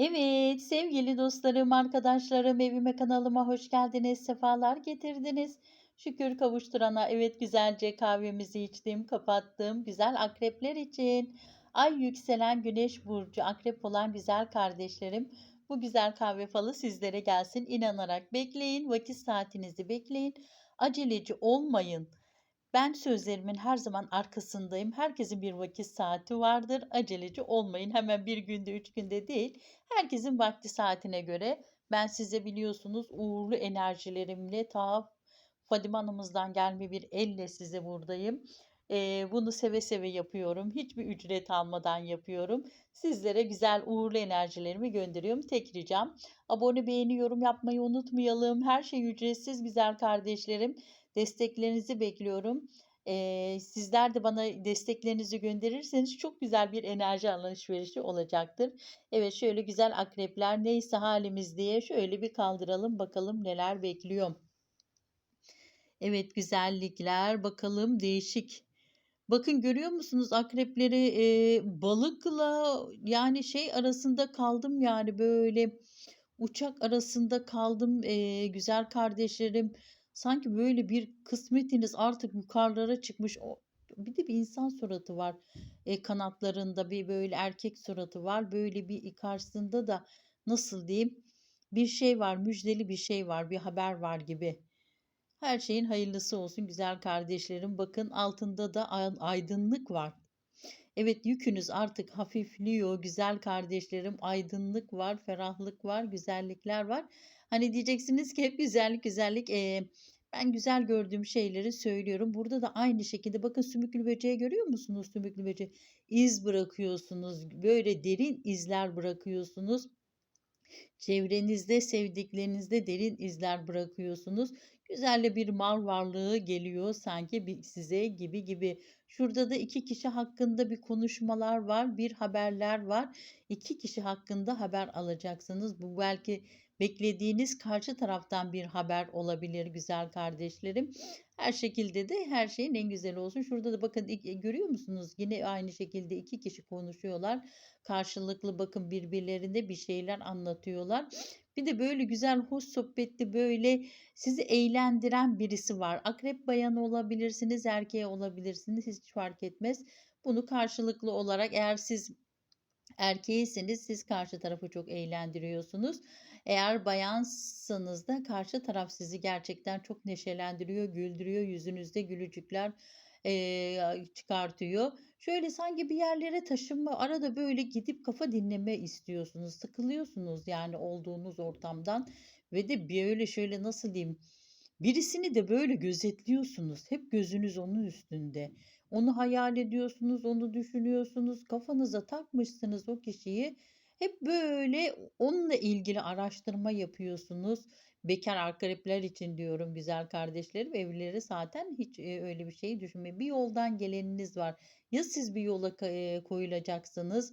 Evet, sevgili dostlarım, arkadaşlarım, evime kanalıma hoş geldiniz, sefalar getirdiniz. Şükür kavuşturana, evet güzelce kahvemizi içtim, kapattım. Güzel akrepler için. Ay yükselen güneş burcu, akrep olan güzel kardeşlerim. Bu güzel kahve falı sizlere gelsin. İnanarak bekleyin, vakit saatinizi bekleyin. Aceleci olmayın. Ben sözlerimin her zaman arkasındayım. Herkesin bir vakit saati vardır. Aceleci olmayın. Hemen bir günde, üç günde değil. Herkesin vakti saatine göre. Ben size biliyorsunuz uğurlu enerjilerimle ta Fadime Hanım'ızdan gelme bir elle size buradayım. Eee, bunu seve seve yapıyorum. Hiçbir ücret almadan yapıyorum. Sizlere güzel uğurlu enerjilerimi gönderiyorum. Tek ricam abone, beğeni, yorum yapmayı unutmayalım. Her şey ücretsiz güzel kardeşlerim. Desteklerinizi bekliyorum. Sizler de bana desteklerinizi gönderirseniz çok güzel bir enerji alışverişi olacaktır. Evet şöyle güzel akrepler neyse halimiz diye şöyle bir kaldıralım bakalım neler bekliyor. Evet güzellikler bakalım değişik. Bakın görüyor musunuz akrepleri eee, balıkla yani şey arasında kaldım yani böyle uçak arasında kaldım eee, güzel kardeşlerim. Sanki böyle bir kısmetiniz artık yukarılara çıkmış. O, bir de bir insan suratı var e, kanatlarında bir böyle erkek suratı var. Böyle bir karşısında da nasıl diyeyim bir şey var müjdeli bir şey var bir haber var gibi. Her şeyin hayırlısı olsun güzel kardeşlerim. Bakın altında da aydınlık var. Evet yükünüz artık hafifliyor güzel kardeşlerim. Aydınlık var, ferahlık var, güzellikler var. Hani diyeceksiniz ki hep güzellik güzellik. Ee, ben güzel gördüğüm şeyleri söylüyorum. Burada da aynı şekilde bakın sümüklü böceği görüyor musunuz sümüklü böceği? İz bırakıyorsunuz. Böyle derin izler bırakıyorsunuz. Çevrenizde, sevdiklerinizde derin izler bırakıyorsunuz. Güzel bir mal varlığı geliyor sanki size gibi gibi. Şurada da iki kişi hakkında bir konuşmalar var, bir haberler var. İki kişi hakkında haber alacaksınız. Bu belki beklediğiniz karşı taraftan bir haber olabilir güzel kardeşlerim. Her şekilde de her şeyin en güzeli olsun. Şurada da bakın görüyor musunuz? Yine aynı şekilde iki kişi konuşuyorlar. Karşılıklı bakın birbirlerine bir şeyler anlatıyorlar. Bir de böyle güzel hoş sohbetli böyle sizi eğlendiren birisi var. Akrep bayanı olabilirsiniz, erkeğe olabilirsiniz hiç fark etmez. Bunu karşılıklı olarak eğer siz erkeğisiniz siz karşı tarafı çok eğlendiriyorsunuz. Eğer bayansanız da karşı taraf sizi gerçekten çok neşelendiriyor, güldürüyor, yüzünüzde gülücükler e, çıkartıyor. Şöyle sanki bir yerlere taşınma, arada böyle gidip kafa dinleme istiyorsunuz, sıkılıyorsunuz yani olduğunuz ortamdan ve de böyle şöyle nasıl diyeyim, birisini de böyle gözetliyorsunuz. Hep gözünüz onun üstünde. Onu hayal ediyorsunuz, onu düşünüyorsunuz, kafanıza takmışsınız o kişiyi. Hep böyle onunla ilgili araştırma yapıyorsunuz. Bekar akrepler için diyorum güzel kardeşlerim. Evlileri zaten hiç e, öyle bir şey düşünmeyin. Bir yoldan geleniniz var. Ya siz bir yola e, koyulacaksınız.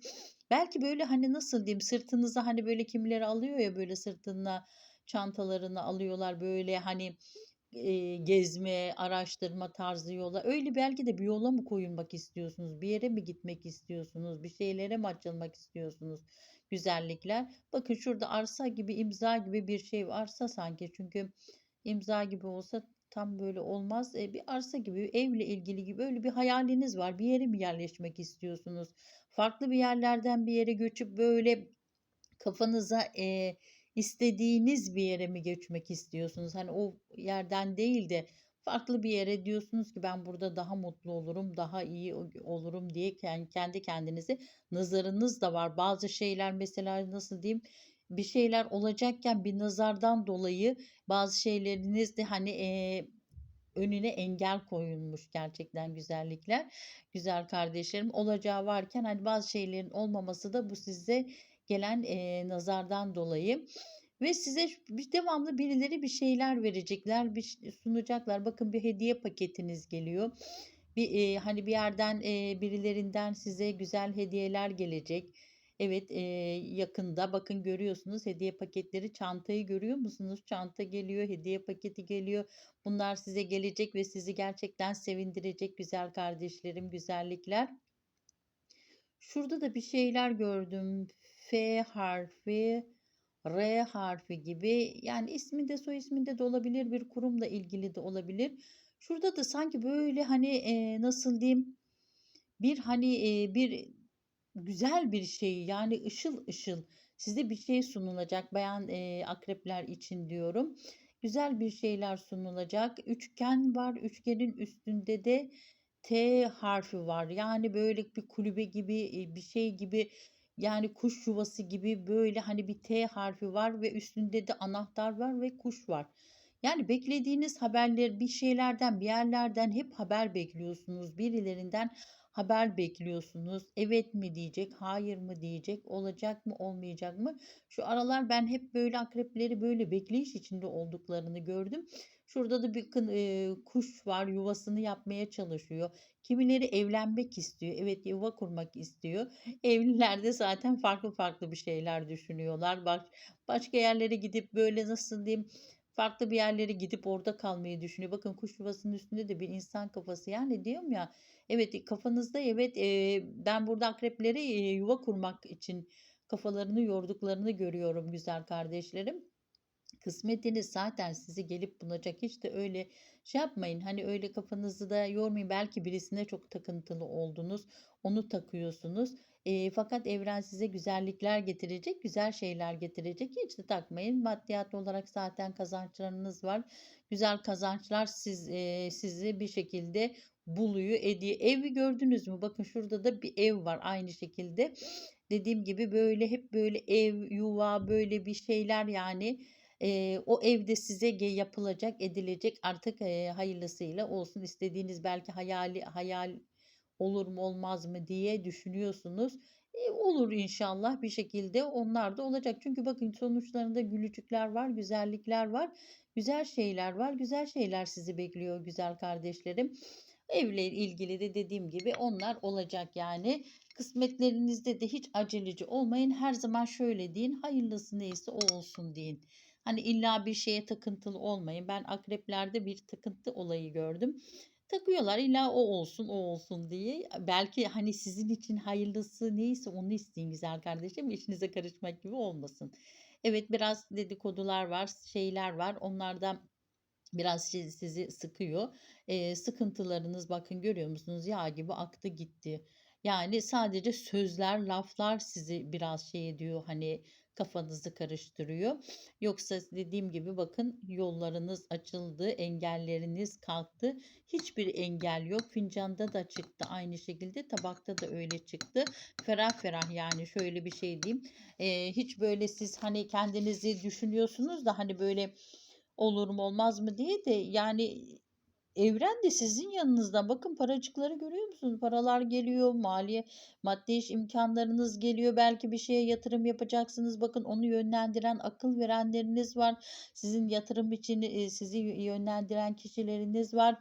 Belki böyle hani nasıl diyeyim sırtınıza hani böyle kimileri alıyor ya böyle sırtına çantalarını alıyorlar böyle hani e, gezme, araştırma tarzı yola. Öyle belki de bir yola mı koyulmak istiyorsunuz? Bir yere mi gitmek istiyorsunuz? Bir şeylere mi açılmak istiyorsunuz? Güzellikler. Bakın şurada arsa gibi, imza gibi bir şey arsa sanki. Çünkü imza gibi olsa tam böyle olmaz. E, bir arsa gibi, evle ilgili gibi öyle bir hayaliniz var. Bir yere mi yerleşmek istiyorsunuz? Farklı bir yerlerden bir yere göçüp böyle kafanıza e, istediğiniz bir yere mi geçmek istiyorsunuz? Hani o yerden değil de farklı bir yere diyorsunuz ki ben burada daha mutlu olurum, daha iyi olurum diye kendi kendinize nazarınız da var. Bazı şeyler mesela nasıl diyeyim bir şeyler olacakken bir nazardan dolayı bazı şeyleriniz de hani e, önüne engel koyulmuş gerçekten güzellikler. Güzel kardeşlerim olacağı varken hani bazı şeylerin olmaması da bu size gelen e, nazardan dolayı ve size bir devamlı birileri bir şeyler verecekler, bir sunacaklar. Bakın bir hediye paketiniz geliyor. Bir e, hani bir yerden e, birilerinden size güzel hediyeler gelecek. Evet e, yakında bakın görüyorsunuz hediye paketleri çantayı görüyor musunuz? Çanta geliyor, hediye paketi geliyor. Bunlar size gelecek ve sizi gerçekten sevindirecek güzel kardeşlerim, güzellikler. Şurada da bir şeyler gördüm. F harfi, R harfi gibi yani isminde soy isminde de olabilir bir kurumla ilgili de olabilir. Şurada da sanki böyle hani eee, nasıl diyeyim bir hani eee, bir güzel bir şey yani ışıl ışıl size bir şey sunulacak bayan eee, akrepler için diyorum. Güzel bir şeyler sunulacak. Üçgen var. Üçgenin üstünde de T harfi var. Yani böyle bir kulübe gibi e, bir şey gibi yani kuş yuvası gibi böyle hani bir T harfi var ve üstünde de anahtar var ve kuş var. Yani beklediğiniz haberler bir şeylerden bir yerlerden hep haber bekliyorsunuz. Birilerinden haber bekliyorsunuz. Evet mi diyecek, hayır mı diyecek, olacak mı, olmayacak mı? Şu aralar ben hep böyle akrepleri böyle bekleyiş içinde olduklarını gördüm. Şurada da bir e, kuş var yuvasını yapmaya çalışıyor. Kimileri evlenmek istiyor. Evet yuva kurmak istiyor. Evliler de zaten farklı farklı bir şeyler düşünüyorlar. Bak başka yerlere gidip böyle nasıl diyeyim farklı bir yerlere gidip orada kalmayı düşünüyor. Bakın kuş yuvasının üstünde de bir insan kafası. Yani diyorum ya evet kafanızda evet e, ben burada akrepleri e, yuva kurmak için kafalarını yorduklarını görüyorum güzel kardeşlerim. Kısmetiniz zaten sizi gelip bulacak. Hiç de öyle şey yapmayın. Hani öyle kafanızı da yormayın. Belki birisine çok takıntılı oldunuz. Onu takıyorsunuz. E, fakat evren size güzellikler getirecek, güzel şeyler getirecek. Hiç de takmayın. Maddiyat olarak zaten kazançlarınız var. Güzel kazançlar siz e, sizi bir şekilde buluyor, ediyor. Evi gördünüz mü? Bakın şurada da bir ev var aynı şekilde. Dediğim gibi böyle hep böyle ev, yuva, böyle bir şeyler yani Eee, o evde size yapılacak, edilecek artık, eee, hayırlısıyla olsun. İstediğiniz belki hayali hayal olur mu olmaz mı diye düşünüyorsunuz. Eee, olur inşallah bir şekilde onlar da olacak. Çünkü bakın sonuçlarında gülücükler var, güzellikler var, güzel şeyler var. Güzel şeyler sizi bekliyor güzel kardeşlerim. Evle ilgili de dediğim gibi onlar olacak yani. Kısmetlerinizde de hiç aceleci olmayın. Her zaman şöyle deyin, hayırlısı neyse o olsun deyin. Hani illa bir şeye takıntılı olmayın. Ben akreplerde bir takıntı olayı gördüm. Takıyorlar illa o olsun o olsun diye. Belki hani sizin için hayırlısı neyse onu isteyin güzel kardeşim. İşinize karışmak gibi olmasın. Evet biraz dedikodular var, şeyler var. Onlardan biraz sizi sıkıyor. Eee, sıkıntılarınız bakın görüyor musunuz yağ gibi aktı gitti. Yani sadece sözler, laflar sizi biraz şey ediyor hani kafanızı karıştırıyor. Yoksa dediğim gibi bakın yollarınız açıldı, engelleriniz kalktı. Hiçbir engel yok. Fincanda da çıktı aynı şekilde, tabakta da öyle çıktı. Ferah ferah yani şöyle bir şey diyeyim. Eee, hiç böyle siz hani kendinizi düşünüyorsunuz da hani böyle olur mu olmaz mı diye de yani evren de sizin yanınızda. Bakın paracıkları görüyor musunuz? Paralar geliyor, maliye, maddi iş imkanlarınız geliyor. Belki bir şeye yatırım yapacaksınız. Bakın onu yönlendiren, akıl verenleriniz var. Sizin yatırım için e, sizi yönlendiren kişileriniz var.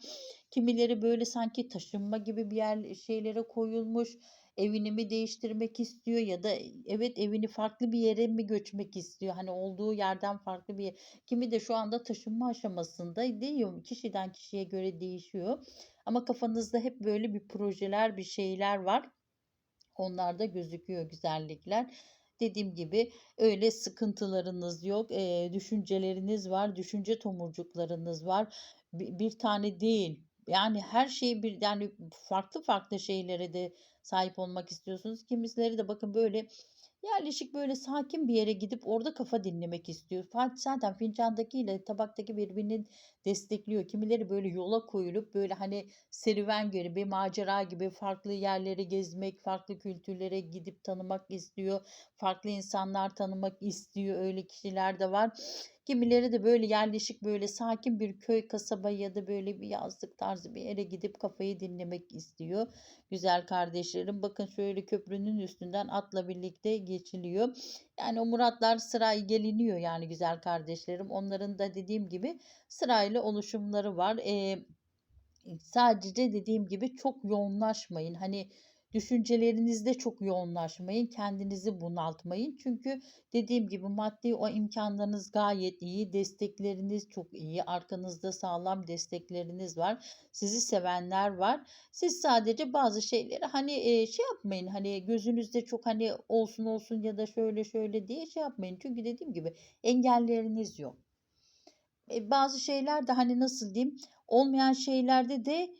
Kimileri böyle sanki taşınma gibi bir yer şeylere koyulmuş evini mi değiştirmek istiyor ya da evet evini farklı bir yere mi göçmek istiyor? Hani olduğu yerden farklı bir kimi de şu anda taşınma aşamasında değil kişiden kişiye göre değişiyor. Ama kafanızda hep böyle bir projeler, bir şeyler var. Onlarda gözüküyor güzellikler. Dediğim gibi öyle sıkıntılarınız yok. E, düşünceleriniz var. Düşünce tomurcuklarınız var. Bir, bir tane değil. Yani her şeyi bir yani farklı farklı şeylere de sahip olmak istiyorsunuz. Kimileri de bakın böyle yerleşik böyle sakin bir yere gidip orada kafa dinlemek istiyor. Zaten fincandaki ile tabaktaki birbirini destekliyor. Kimileri böyle yola koyulup böyle hani serüven gibi, bir macera gibi farklı yerleri gezmek, farklı kültürlere gidip tanımak istiyor. Farklı insanlar tanımak istiyor. Öyle kişiler de var. Kimileri de böyle yerleşik böyle sakin bir köy kasaba ya da böyle bir yazlık tarzı bir yere gidip kafayı dinlemek istiyor. Güzel kardeşlerim bakın şöyle köprünün üstünden atla birlikte geçiliyor. Yani o muratlar sırayı geliniyor yani güzel kardeşlerim. Onların da dediğim gibi sırayla oluşumları var. Ee, sadece dediğim gibi çok yoğunlaşmayın. Hani düşüncelerinizde çok yoğunlaşmayın. Kendinizi bunaltmayın. Çünkü dediğim gibi maddi o imkanlarınız gayet iyi. Destekleriniz çok iyi. Arkanızda sağlam destekleriniz var. Sizi sevenler var. Siz sadece bazı şeyleri hani e, şey yapmayın. Hani gözünüzde çok hani olsun olsun ya da şöyle şöyle diye şey yapmayın. Çünkü dediğim gibi engelleriniz yok. E, bazı şeyler de hani nasıl diyeyim olmayan şeylerde de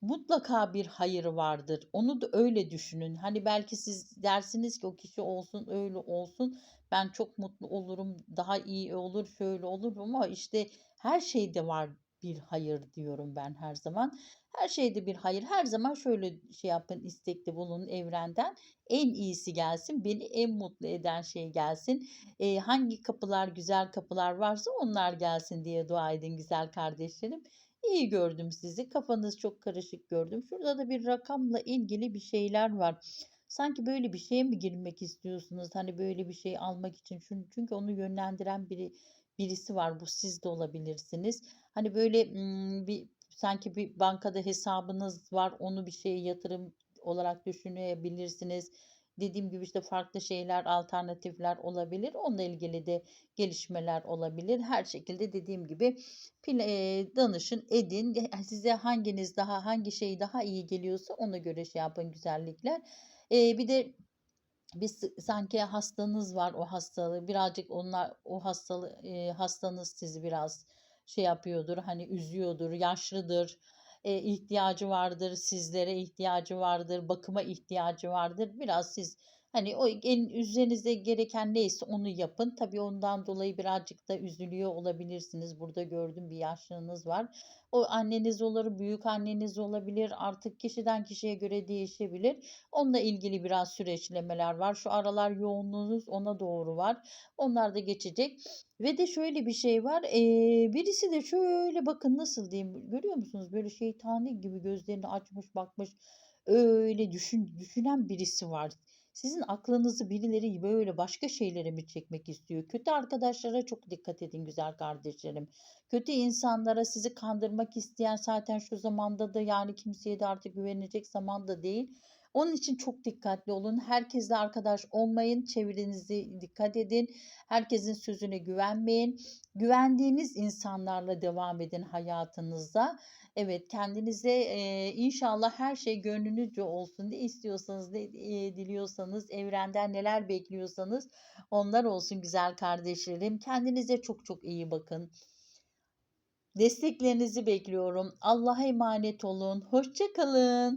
mutlaka bir hayır vardır. Onu da öyle düşünün. Hani belki siz dersiniz ki o kişi olsun öyle olsun. Ben çok mutlu olurum. Daha iyi olur, şöyle olur ama işte her şeyde var bir hayır diyorum ben her zaman. Her şeyde bir hayır. Her zaman şöyle şey yapın, istekli bulunun evrenden. En iyisi gelsin, beni en mutlu eden şey gelsin. Eee, hangi kapılar, güzel kapılar varsa onlar gelsin diye dua edin güzel kardeşlerim. İyi gördüm sizi. Kafanız çok karışık gördüm. Şurada da bir rakamla ilgili bir şeyler var. Sanki böyle bir şeye mi girmek istiyorsunuz? Hani böyle bir şey almak için. Çünkü, onu yönlendiren biri birisi var. Bu siz de olabilirsiniz. Hani böyle bir sanki bir bankada hesabınız var. Onu bir şeye yatırım olarak düşünebilirsiniz. Dediğim gibi işte farklı şeyler, alternatifler olabilir. Onunla ilgili de gelişmeler olabilir. Her şekilde dediğim gibi danışın, edin. Size hanginiz daha, hangi şey daha iyi geliyorsa ona göre şey yapın güzellikler. Bir de bir s- sanki hastanız var o hastalığı birazcık onlar o hastalığı hastanız sizi biraz şey yapıyordur hani üzüyordur yaşlıdır e, ihtiyacı vardır sizlere ihtiyacı vardır bakıma ihtiyacı vardır. Biraz siz hani o en üzerinize gereken neyse onu yapın tabii ondan dolayı birazcık da üzülüyor olabilirsiniz burada gördüğüm bir yaşlınız var o anneniz olur büyük anneniz olabilir artık kişiden kişiye göre değişebilir Onunla ilgili biraz süreçlemeler var. Şu aralar yoğunluğunuz ona doğru var. Onlar da geçecek. Ve de şöyle bir şey var. Ee, birisi de şöyle bakın nasıl diyeyim. Görüyor musunuz? Böyle şeytani gibi gözlerini açmış bakmış. Öyle düşün, düşünen birisi var. Sizin aklınızı birileri böyle başka şeylere mi çekmek istiyor? Kötü arkadaşlara çok dikkat edin güzel kardeşlerim. Kötü insanlara sizi kandırmak isteyen zaten şu zamanda da yani kimseye de artık güvenecek zamanda değil. Onun için çok dikkatli olun. Herkesle arkadaş olmayın. Çevrenizi dikkat edin. Herkesin sözüne güvenmeyin. Güvendiğiniz insanlarla devam edin hayatınızda. Evet kendinize e, inşallah her şey gönlünüzce olsun. Ne istiyorsanız, ne e, diliyorsanız, evrenden neler bekliyorsanız onlar olsun güzel kardeşlerim. Kendinize çok çok iyi bakın. Desteklerinizi bekliyorum. Allah'a emanet olun. Hoşça kalın.